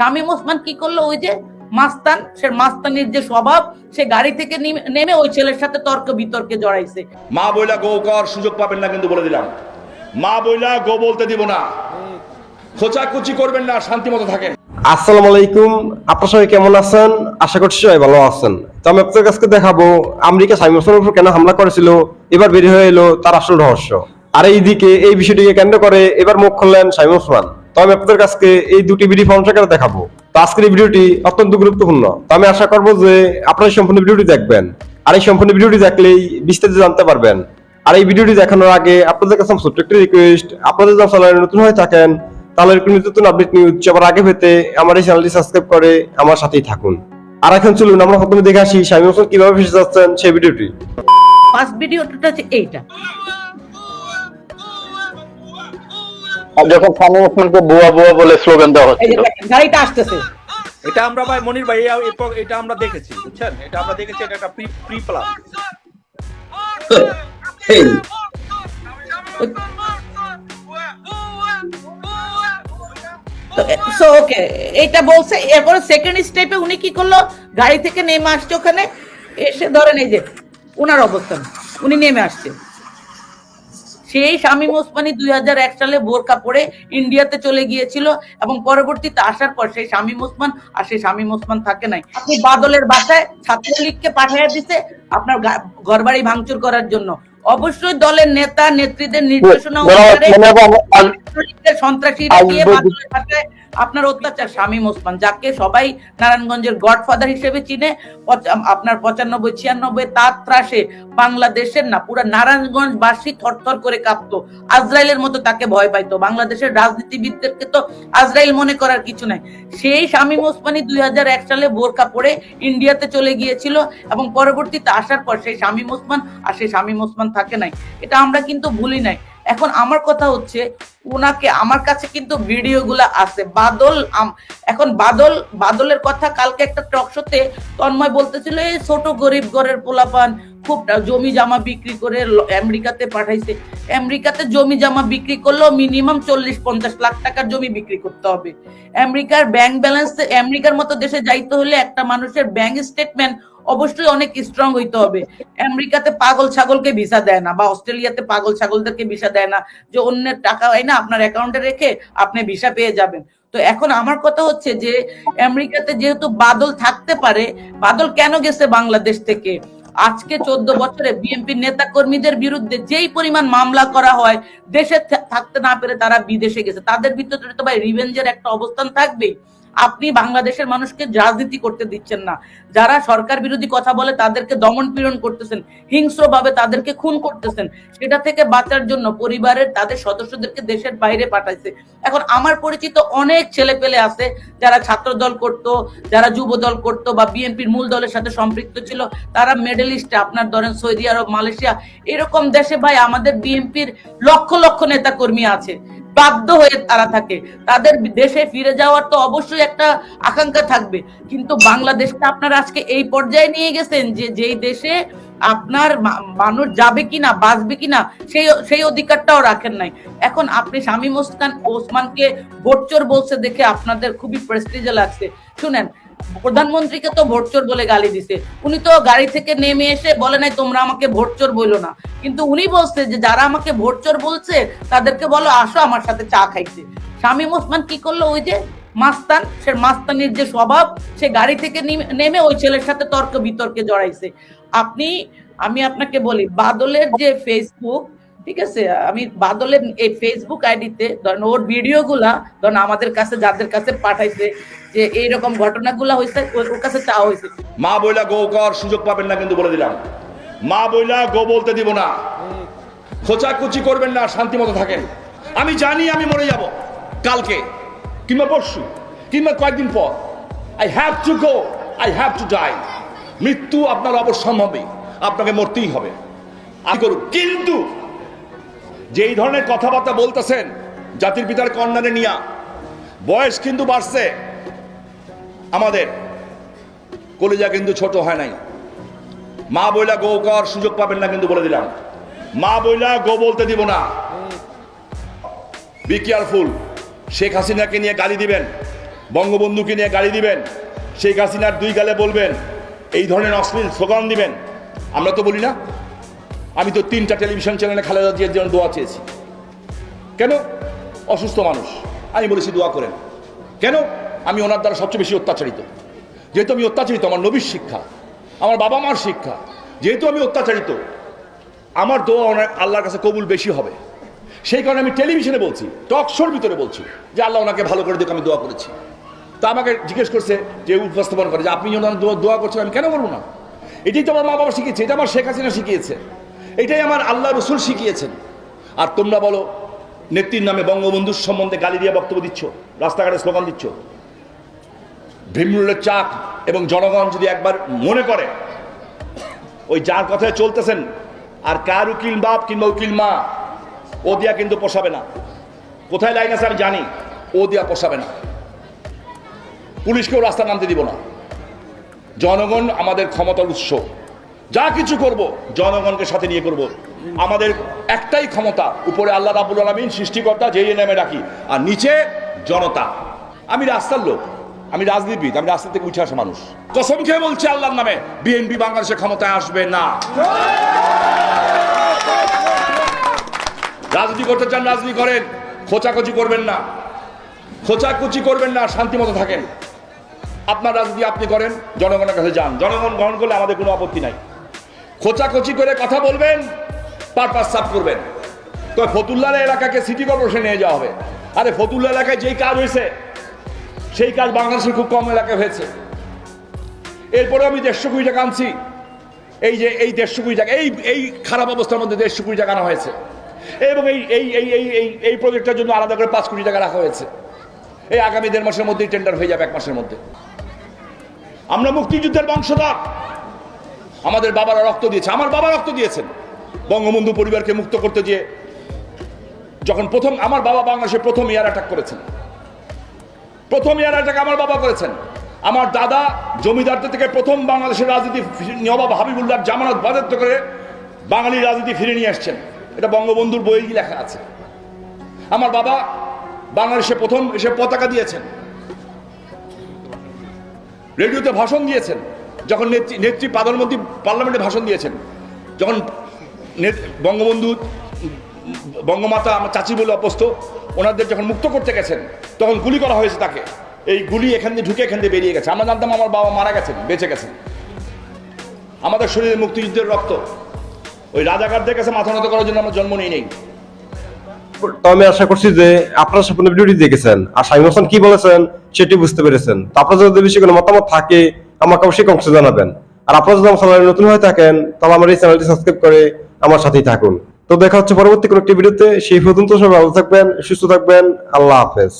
শামীম ওসমান কি করল? ওই যে মাস্তান সে মাস্তানির যে স্বভাব সে গাড়ি থেকে নেমে- ওই ছেলের সাথে তর্ক বিতর্কে জড়াইছে। মা বইলা গো কর সুযোগ পাবেন না কিন্তু বলে দিলাম। মা বইলা গো বলতে দিব না। খোঁচাকুচি করবেন না শান্তি মতো থাকেন। আসসালামু আলাইকুম। আপনার সবাই কেমন আছেন? আশা করছি সবাই ভালো আছেন। তো আমি আপনাদের কাছে দেখাবো আমেরিকা সাইম উপর কেন হামলা করেছিল এবার বের হয়ে এলো তার আসল রহস্য। আর এইদিকে এই বিষয়টিকে কেন্দ্র করে এবার মুখ খুললেন সাইম ওসমান। তো আমি আপনাদের কাছে এই দুটি ভিডিও ফর্মসাকারে দেখাবো। তো আজকের এই ভিডিওটি অত্যন্ত গুরুত্বপূর্ণ। তো আমি আশা করব যে আপনারা সম্পূর্ণ ভিডিওটি দেখবেন। আর এই সম্পূর্ণ ভিডিওটি দেখলেই বিস্তারিত জানতে পারবেন। আর এই ভিডিওটি দেখানোর আগে আপনাদের কাছে ছোট্ট একটি রিকোয়েস্ট আপনাদের যারা চ্যানেলে নতুন হয়ে থাকেন, তাহলে নতুন আপডেট নিউজ সবার আগে পেতে আমার এই চ্যানেলটি সাবস্ক্রাইব করে আমার সাথেই থাকুন। আর এখন চলুন, আমরা প্রথমে দেখে আসি শামীম হোসেন কীভাবে ফেসে যাচ্ছেন সেই ভিডিওটি ফার্স্ট ভিডিওটা হচ্ছে এইটা। আর যখন ওসমানকে বুয়া বুয়া বলে স্লোগান দেওয়া এই যে হচ্ছিল। দেখেন, গাড়িটা আসতেছে। এটা আমরা ভাই মনির ভাই এ- এটা আমরা দেখেছি বুঝছেন? এটা আমরা দেখেছি এটা একটা প্রি প্রি সো ওকে এইটা বলছে এরপরে সেকেন্ড স্টেপে উনি কি করল? গাড়ি থেকে নেমে আসছে ওখানে এসে ধরেন এই যে ওনার অবস্থান উনি নেমে আসছে। সেই শামীম ওসমানি দুই হাজার এক সালে বোরকা পরে ইন্ডিয়াতে চলে গিয়েছিল এবং পরবর্তীতে আসার পর সেই শামীম ওসমান আর সেই শামীম ওসমান থাকে নাই। আপনি বাদলের বাসায় ছাত্রলীগকে পাঠিয়ে দিছে আপনার ঘরবাড়ি ভাঙচুর করার জন্য। অবশ্যই দলের নেতা নেত্রীদের নির্দেশনা অনুসারে সন্ত্রাসীরা আপনার অত্যাচার শামীম ওসমান যাকে সবাই নারায়ণগঞ্জের গডফাদার হিসেবে চিনে। আপনার পঁচানব্বই ছিয়ানব্বই তার ত্রাসে বাংলাদেশের না পুরো নারায়ণগঞ্জ বাসী থরথর করে কাঁপতো। আজরাইলের মতো তাকে ভয় পাইতো। বাংলাদেশের রাজনীতিবিদদেরকে তো আজরাইল মনে করার কিছু নাই। সেই শামীম ওসমানী দুই সালে বোরকা পরে ইন্ডিয়াতে চলে গিয়েছিল এবং পরবর্তীতে আসার পর সেই শামীম ওসমান আর সেই শামীম ওসমান থাকে নাই। এটা আমরা কিন্তু ভুলি নাই। এখন আমার কথা হচ্ছে ওনাকে আমার কাছে কিন্তু ভিডিওগুলো আছে। বাদল এখন বাদল, বাদলের কথা কালকে একটা টক শোতে তন্ময় বলতেছিল, এই ছোট গরিব ঘরের পোলাপান খুব জমি জামা বিক্রি করে আমেরিকাতে পাঠাইছে। আমেরিকাতে জমি জামা বিক্রি করলেও মিনিমাম চল্লিশ, পঞ্চাশ লাখ টাকার জমি বিক্রি করতে হবে। আমেরিকার ব্যাংক ব্যালেন্স আমেরিকার মতো দেশে যাইতে হলে একটা মানুষের ব্যাংক স্টেটমেন্ট অবশ্যই অনেক স্ট্রং হইতে হবে। আমেরিকাতে পাগল ছাগলকে ভিসা দেয় না, বা অস্ট্রেলিয়াতে পাগল ছাগলদেরকে ভিসা দেয় না, যে অন্যের টাকা হয় না, আপনার অ্যাকাউন্টে রেখে আপনি ভিসা পেয়ে যাবেন। তো এখন আমার কথা হচ্ছে যে, আমেরিকাতে যেহেতু বাদল থাকতে পারে, বাদল কেন গেছে বাংলাদেশ থেকে? আজকে চোদ্দ বছরে বিএনপি নেতা কর্মীদের বিরুদ্ধে যেই পরিমাণ মামলা করা হয়, দেশে থাকতে না পেরে তারা বিদেশে গেছে। তাদের ভিতরে তো ভাই রিভেঞ্জের একটা অবস্থান থাকবেই। আপনি বাংলাদেশের মানুষকে রাজনীতি করতে দিচ্ছেন না। যারা সরকার বিরোধী কথা বলে তাদেরকে দমন পীড়ন করতেছেন, হিংস্রভাবে তাদেরকে খুন করতেছেন, সেটা থেকে বাঁচার জন্য পরিবারের তাদের সদস্যদেরকে দেশের বাইরে পাঠাইছে। এখন আমার পরিচিত অনেক ছেলে পেলে আছে, যারা ছাত্র দল করত, যারা যুব দল করত বা বিএনপির মূল দলের সাথে সম্পৃক্ত ছিল, তারা মেডেলিস্টে আপনার ধরেন সৌদি আরব, মালয়েশিয়া, এরকম দেশে ভাই আমাদের বিএনপির লক্ষ লক্ষ নেতা কর্মী আছে। বাধ্য হয়ে তারা থাকে। তাদের দেশে ফিরে যাওয়ার তো অবশ্যই একটা আকাঙ্ক্ষা থাকবে। কিন্তু বাংলাদেশটা আপনারা আজকে এই পর্যায়ে নিয়ে গেছেন যে যেই দেশে আপনার মানুষ যাবে কিনা, বাঁচবে কিনা, সেই সেই অধিকারটাও রাখেন নাই। এখন আপনি শামীম ওসমান, ওসমানকে ভোটচোর বলছে দেখে আপনাদের খুবই প্রেস্টিজে লাগছে। শুনেন প্রধানমন্ত্রীকে তো ভোটচোর বলে গালি দিছে। উনি তো গাড়ি থেকে নেমে এসে বলে নাই, তোমরা আমাকে ভোটচোর বইলো না। কিন্তু উনি বলছে যে, যারা আমাকে ভোটচোর বলছে, তাদেরকে বলো, আসো আমার সাথে চা খাইতে। শামীম ওসমান কি করল ওই যে, মাস্তান, সে মাস্তানির যে স্বভাব, সে গাড়ি থেকে নেমে ওই ছেলের সাথে তর্ক বিতর্কে জড়াইছে। আপনি, আমি আপনাকে বলি, বাদলের যে ফেসবুক ঠিক আছে, আমি বাদলের এই ফেসবুক আইডিতে ধরেন ওর ভিডিওগুলা ধরেন আমাদের কাছে, যাদের কাছে পাঠাইছে যে এইরকম ঘটনাগুলা হয়েছে ওর কাছে চাওয়া হয়েছে মা বইলা গো কর, সুযোগ পাবেন না কিন্তু বলে দিলাম। মা বইলা গো বলতে দিব না। খোঁচাকুচি করবেন না, শান্তি মতো থাকেন। আমি জানি আমি মরে যাব, কালকে, কিংবা পরশু, কিংবা কয়েকদিন পর। I have to go I have to die মৃত্যু আপনার অবশ্যম্ভাবী আপনাকে মরতেই হবে। আমি করুন? কিন্তু যেই ধরনের কথাবার্তা বলতেছেন, জাতির পিতার কন্যারে নিয়া, বয়স কিন্তু বাড়ছে। আমাদের কলিজা কিন্তু ছোট হয় নাই। মা বইলা গো কর, সুযোগ পাবেন না কিন্তু বলে দিলাম। মা বইলা গো বলতে দিব না। বি কেয়ারফুল শেখ হাসিনাকে নিয়ে গালি দিবেন। বঙ্গবন্ধুকে নিয়ে গালি দিবেন। শেখ হাসিনার দুই গালে বলবেন। এই ধরনের অশ্লীল স্লোগান দিবেন। আমরা তো বলি না আমি তো তিনটা টেলিভিশন চ্যানেলে খালেদা জিয়ার জন্য দোয়া চেয়েছি। কেন? অসুস্থ মানুষ। আমি বলেছি দোয়া করেন। কেন? আমি ওনার দ্বারা সবচেয়ে বেশি অত্যাচারিত। যেহেতু আমি অত্যাচারিত, আমার নবীর শিক্ষা, আমার বাবা মার শিক্ষা, যেহেতু আমি অত্যাচারিত, আমার দোয়া অনেক আল্লাহর কাছে কবুল বেশি হবে। সেই কারণে আমি টেলিভিশনে বলছি টক শোর ভিতরে বলছি যে আল্লাহ ওনাকে ভালো করে দেখে আমি দোয়া করেছি। তা আমাকে জিজ্ঞেস করছে যে উপস্থাপন করে যে আপনি দোয়া দোয়া করছেন, আমি কেন বলব না? এটাই তো আমার মা বাবা শিখিয়েছে, এটা আমার শেখ হাসিনা শিখিয়েছে। এটাই আমার আল্লাহ রসুল শিখিয়েছেন। আর তোমরা বলো, নেত্রীর নামে বঙ্গবন্ধুর সম্বন্ধে গালি দিয়ে বক্তব্য দিচ্ছ, রাস্তাঘাটে স্লোগান দিচ্ছ। ভীমরুলের চাক এবং জনগণ যদি একবার মনে করে ওই যার কথায় চলতেছেন, আর কার উকিল বাপ কিংবা উকিল মা ও দিয়া কিন্তু পোষাবে না। কোথায় লাইন আছে আমি জানি ও দিয়া পোষাবে না। পুলিশকেও রাস্তা নামতে দিব না। জনগণ আমাদের ক্ষমতার উৎস। যা কিছু করব, জনগণকে সাথে নিয়ে করব। আমাদের একটাই ক্ষমতা, উপরে আল্লাহ রাবুল আলমিন, সৃষ্টিকর্তা যেই নামে ডাকি, আর নিচে জনতা। আমি রাস্তার লোক, আমি রাজনীতিবিদ, আমি রাস্তা থেকে উঠে আসা মানুষ। কসম খেয়ে বলছি আল্লাহর নামে, বিএনপি বাংলাদেশের ক্ষমতায় আসবে না। রাজনীতি করতে চান, রাজনীতি করেন, খোঁচাখুচি করবেন না। খোঁচাখুচি করবেন না, শান্তি মতো থাকেন। আপনার রাজনীতি আপনি করেন, জনগণের কাছে যান। জনগণ গ্রহণ করলে আমাদের কোনো আপত্তি নাই। খোঁচাখুচি করে কথা বলবেন, পারপাস সাফ করবেন। তো ফতুল্লার এলাকাকে সিটি কর্পোরেশনে নিয়ে যাওয়া হবে। আরে ফতুল্লা এলাকায় যেই কাজ হয়েছে, সেই কাজ বাংলাদেশের খুব কম এলাকায় হয়েছে। এরপরে আমি দেড়শো কোটি টাকা আনছি। এই যে এই দেড়শো কোটি টাকা, এই এই খারাপ অবস্থার মধ্যে দেড়শো কোটি টাকা আনা হয়েছে। এবং এই এই এই এই এই এই প্রজেক্টটার জন্য আলাদা করে পাঁচ কোটি টাকা রাখা হয়েছে। এই আগামী দেড় মাসের মধ্যেই টেন্ডার হয়ে যাবে এক মাসের মধ্যে। আমরা মুক্তিযুদ্ধের বংশধর। আমাদের বাবারা রক্ত দিয়েছে, আমার বাবা রক্ত দিয়েছেন। বঙ্গবন্ধু পরিবারকে মুক্ত করতে গিয়ে যখন প্রথম, আমার বাবা বাংলাদেশে প্রথম এয়ার অ্যাটাক করেছেন। প্রথম এয়ার অ্যাটাক আমার বাবা করেছেন। আমার দাদা জমিদারদের থেকে প্রথম বাংলাদেশের রাজনীতি নবাব হাবিবুল্লাহ জামানত বাজেত্ব করে বাঙালি রাজনীতি ফিরে নিয়ে আসছেন। এটা বঙ্গবন্ধুর বইয়েই লেখা আছে। আমার বাবা বাংলাদেশে প্রথম এসে পতাকা দিয়েছেন। রেডিওতে ভাষণ দিয়েছেন। যখন নেত্রী নেত্রী প্রধানমন্ত্রী পার্লামেন্টে ভাষণ দিয়েছেন, যখন বঙ্গবন্ধু, বঙ্গমাতা আমার চাচি বলে অপস্ত ওনাদের যখন মুক্ত করতে গেছেন, তখন গুলি করা হয়েছে তাকে। এই গুলি এখান দিয়ে ঢুকে এখান দিয়ে বেরিয়ে গেছে। আমরা জানতাম আমার বাবা মারা গেছেন, বেঁচে গেছেন। আমাদের শরীরে মুক্তিযুদ্ধের রক্ত। ওই রাজাকারদের কাছে মাথা নত করার জন্য আমরা জন্ম নিই নেই। আমি আশা করছি যে আপনারা সম্পূর্ণ ভিডিওটি দেখেছেন। আর শাহিম হোসেন কি বলেছেন, সেটি বুঝতে পেরেছেন। তো আপনার যদি বেশি কোনো মতামত থাকে আমাকে অবশ্যই অংশ জানাবেন। আর আপনারা যদি আমার চ্যানেলে নতুন হয়ে থাকেন, তাহলে আমার এই চ্যানেলটি সাবস্ক্রাইব করে আমার সাথেই থাকুন। তো দেখা হচ্ছে পরবর্তী কোনো একটি ভিডিওতে সেই পর্যন্ত সবাই ভালো থাকবেন, সুস্থ থাকবেন, আল্লাহ হাফেজ।